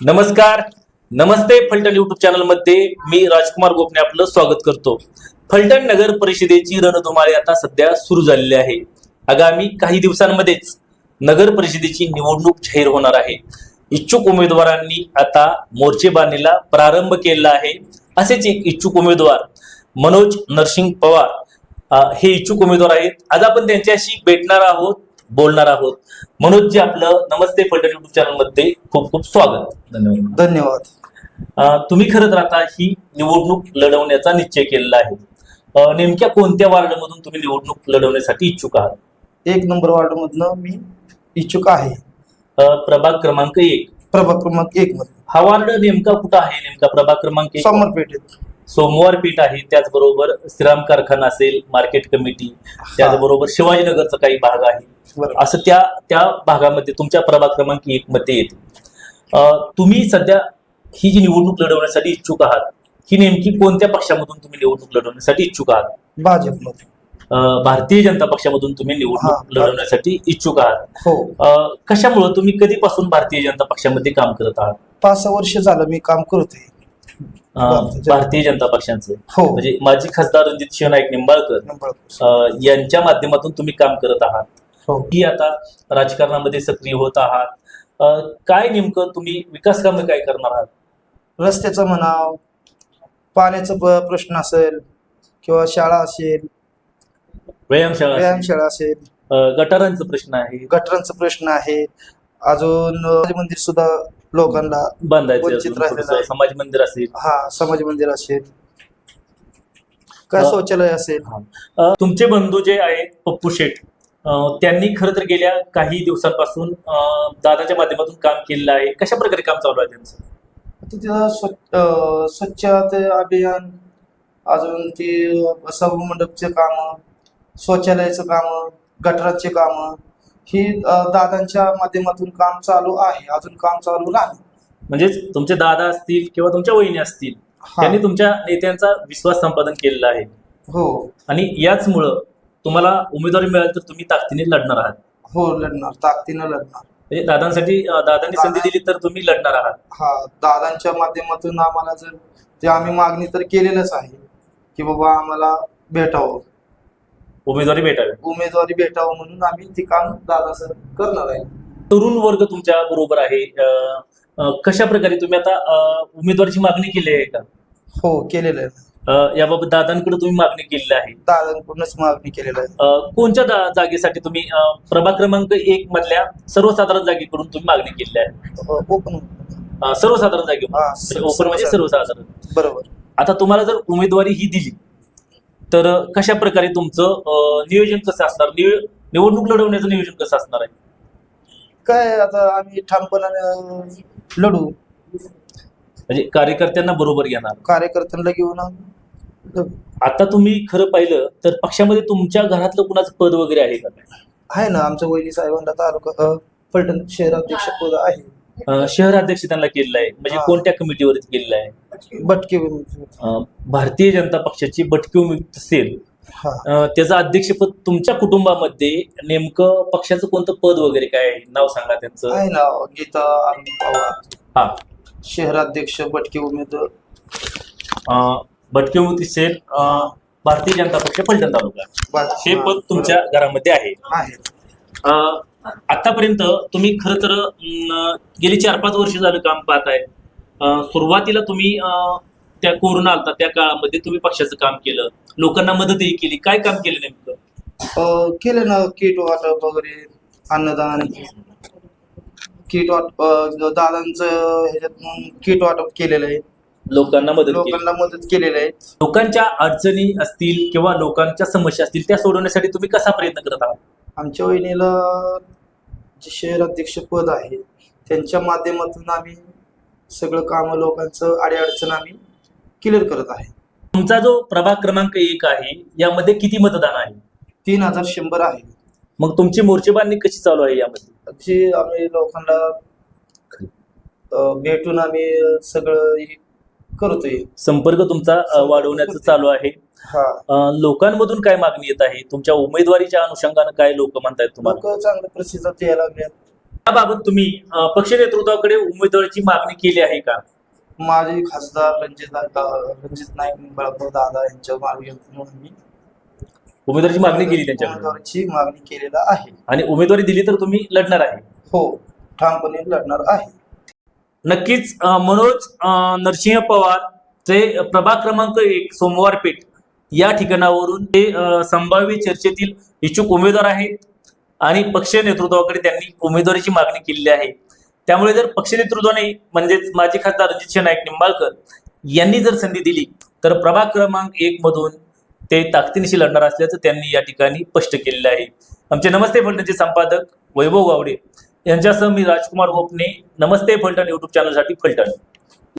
नमस्कार. नमस्ते फलटण युट्यूब चॅनलमध्ये मी राजकुमार गोपने आपलं स्वागत करतो. फलटण नगर परिषदेची रणधुमाळी आता सध्या सुरू झालेली आहे. आगामी काही दिवसांमध्येच नगर परिषदेची निवडणूक जाहीर होणार आहे. इच्छुक उमेदवारांनी आता मोर्चे बांधणीला प्रारंभ केला आहे. असेच एक इच्छुक उमेदवार मनोज नरसिंग पवार. हे इच्छुक उमेदवार आहेत. आज आपण त्यांच्याशी भेटणार आहोत. बोलणार आहोत. मनोज जी आपलं नमस्ते फलटण युट्यूब चॅनलमध्ये खूप खूप स्वागत. धन्यवाद. धन्यवाद. तुम्ही खरं तर आता ही निवडणूक लढवण्याचा निश्चय केलेला आहे. नेमक्या कोणत्या वार्डमधून तुम्ही निवडणूक लढवण्यासाठी इच्छुक आहात? एक नंबर वार्ड मधनं मी इच्छुक आहे. प्रभाग क्रमांक एक. प्रभाग क्रमांक एक मध्ये. हा वार्ड नेमका कुठं आहे? नेमका प्रभाग क्रमांक एक. समरपेठेत. सोमवार पीठ आहे त्याचबरोबर श्रीराम कारखाना असेल मार्केट कमिटी त्याचबरोबर शिवाजीनगरचा काही भाग आहे. असं त्या त्या भागामध्ये तुमच्या प्रभाग क्रमांक एक मध्ये येते. तुम्ही सध्या ही जी निवडणूक लढवण्यासाठी इच्छुक आहात ही नेमकी कोणत्या पक्षामधून तुम्ही निवडणूक लढवण्यासाठी इच्छुक आहात? भाजपमध्ये भारतीय जनता पक्षामधून तुम्ही निवडणूक. लढवण्यासाठी इच्छुक आहात. हो. कशामुळं तुम्ही कधीपासून भारतीय जनता पक्षामध्ये काम करत आहात? पाच सहा वर्ष झालं मी काम करतोय. भारतीय जनता- पक्षाचं. हो. म्हणजे माजी खासदार रणजित शिवनाईक निंबाळकर निंबाळकर. अ, यांच्या माध्यमातून तुम्ही काम करत आहात. हो. ही आता राजकारणामध्ये सक्रिय होत आहात. अ, काय नेमकं तुम्ही विकास कामे काय करणार आहात? रस्त्याचं म्हणाव पाण्याचा प- प्रश्न असेल किंवा शाळा असेल व्यायामशाळा असेल, व्यायामशाळा असेल. अ, गटारांचा प्रश्न आहे. गटरांचा प्रश्न आहे. अजून अं, मंदिर सुद्धा लोकांना बांधायचं वंचित अजून राहिलेलं थोडंसं आहे. समाज मंदिर असेल. हा समाज मंदिर असेल. काय शौचालय असेल? अ, तुमचे बंधू जे आहेत पप्पू शेठ अ, त्यांनी खरं तर गेल्या काही दिवसांपासून अ, दादाच्या माध्यमातून काम केलेलं आहे. कशा प्रकारे काम चालू आहे त्यांचं? तिथं स्वच्छ अं, स्वच्छता अभियान अजून ती सभामंडपचे काम शौचालयाचं काम गटराचे काम ही दादांच्या माध्यमातून काम चालू आहे अजून काम चालू नाही. म्हणजेच तुमचे दादा असतील किंवा तुमच्या वहिनी असतील. त्यांनी तुमच्या नेत्यांचा विश्वास संपादन केलेला आहे. हो. आणि याचमुळं तुम्हाला उमेदवारी मिळाली तर तुम्ही ताकदीने लढणार आहात. हो लढणार ताकदीनं लढणार. म्हणजे दादांसाठी दादांनी संधी दिली तर तुम्ही लढणार आहात. हा दादांच्या माध्यमातून आम्हाला जर ते आम्ही मागणी तर केलेलंच आहे की बाबा आम्हाला भेटावं. उमेदवारी भेटावी. उमेदवारी भेटावं म्हणून आम्ही ती काम दादा करणार आहे. तरुण वर्ग तुमच्या बरोबर आहे. अ, अ, कशा प्रकारे तुम्ही आता अ, उमेदवारीची मागणी केली आहे का? हो केलेलं आहे. अ, याबाबत दादांकडे तुम्ही मागणी केलेली आहे. दादांकडूनच मागणी केलेलं आहे. अ, कोणत्या जागेसाठी तुम्ही अ, प्रभाग क्रमांक एक मधल्या सर्वसाधारण जागेकडून तुम्ही मागणी केली आहे? ओपन अ, सर्वसाधारण जागे हा, ओपन म्हणजे सर्वसाधारण. बरोबर. आता तुम्हाला जर उमेदवारी ही दिली तर कशा प्रकारे तुमचं नियोजन कसं असणार? निव- निवडणूक लढवण्याचं नियोजन कसं असणार आहे? काय आता आम्ही ठामपणाने लढू. म्हणजे कार्यकर्त्यांना बरोबर घेणार. कार्यकर्त्यांना घेऊन आम्ही. आता तुम्ही खरं पाहिलं तर पक्षामध्ये तुमच्या घरातलं कुणाचं पद वगैरे आहे का? आहे ना आमच्या वैली साहेबांना तालुका अ, फलटण शहराध्यक्ष पद आहे. अ, शहराध्यक्ष त्यांना केलेलं आहे. म्हणजे हा. कोणत्या कमिटीवरती केलेलं आहे? बटके अ, भारतीय जनता पक्षाची भटकी उमेद असेल हा. अ, त्याचं अध्यक्षपद तुमच्या कुटुंबामध्ये नेमकं पक्षाचं कोणतं पद वगैरे काय? आहे नाव सांगा त्यांचं. आहे ना गीता पवार. हा. शहराध्यक्ष बटके उमेदवार अ, भटकी उमेद असेल अ, भारतीय जनता पक्ष फलटण तालुका. बा- हे पद तुमच्या घरामध्ये आहे. आहे. अ, आतापर्यंत तुम्ही खरं तर अं, गेली चार पाच वर्ष झालं काम पाहत आहे अ, सुरुवातीला तुम्ही त्या कोरोना आलता त्या काळामध्ये तुम्ही पक्षाचं काम केलं. लोकांना मदतही केली. काय काम केलं नेमकं? अ, केले ना किट वाटप वगैरे अन्नदान. किट वाटप दादांचं ह्याच्यातून किट वाटप केलेलं आहे. लोकांना मदत केली. लोकांना मदत केलेली आहे. लोकांच्या अडचणी असतील किंवा लोकांच्या समस्या असतील त्या सोडवण्यासाठी तुम्ही कसा प्रयत्न करत आहात? आमच्या वहिनीला जे शहराध्यक्ष पद आहे त्यांच्या माध्यमातून आम्ही सगळं काम लोकांचं अडीअडचण आम्ही क्लिअर करत आहे. तुमचा जो प्रभाग क्रमांक एक आहे यामध्ये किती मतदान आहे? तीन हजार शंभर आहे. मग तुमची मोर्चे बांधणी कशी चालू आहे यामध्ये? जे आम्ही लोकांना अ, भेटून आम्ही सगळं हे करतोय. संपर्क तुमचा अ, वाढवण्याचं चालू आहे. हा. अ, लोकांमधून काय मागणी येत आहे? तुमच्या उमेदवारीच्या अनुषंगानं काय लोक म्हणतायत तुम्हाला? लोक चांगल्या प्रतिसाद द्यायला लागल्यात याबाबत तुम्ही पक्ष नेतृत्वाकडे उमेदवाराची मागणी केली आहे का? माजी खासदार रणजित रणजित नाईक निंबाळकर दादा यांच्या मार्गदर्शनातून आम्ही. उमेदवाराची मागणी केली त्यांच्याकडे उमेदवाराची मागणी केलेला आहे. आणि उमेदवारी दिली तर तुम्ही लढणार आहे? हो ठामपणे लढणार आहे. नक्कीच अं, मनोज अं, नरसिंह पवार ते प्रभाग क्रमांक एक सोमवार पेठ या ठिकाणावरून ते अं, संभाव्य चर्चेतील इच्छुक उमेदवार आहेत. आणि पक्ष नेतृत्वाकडे त्यांनी उमेदवारीची मागणी केलेली आहे. त्यामुळे जर पक्ष नेतृत्वाने म्हणजेच माजी खासदार अजित नाईक निंबाळकर यांनी जर संधी दिली तर प्रभाग क्रमांक एक मधून ते ताकदीनिशी लढणार असल्याचं त्यांनी या ठिकाणी स्पष्ट केलेलं आहे. आमचे नमस्ते फलटणचे संपादक वैभव गावडे. यांच्यासह मी राजकुमार गोपने. नमस्ते फलटण युट्यूब चॅनलसाठी फलटण.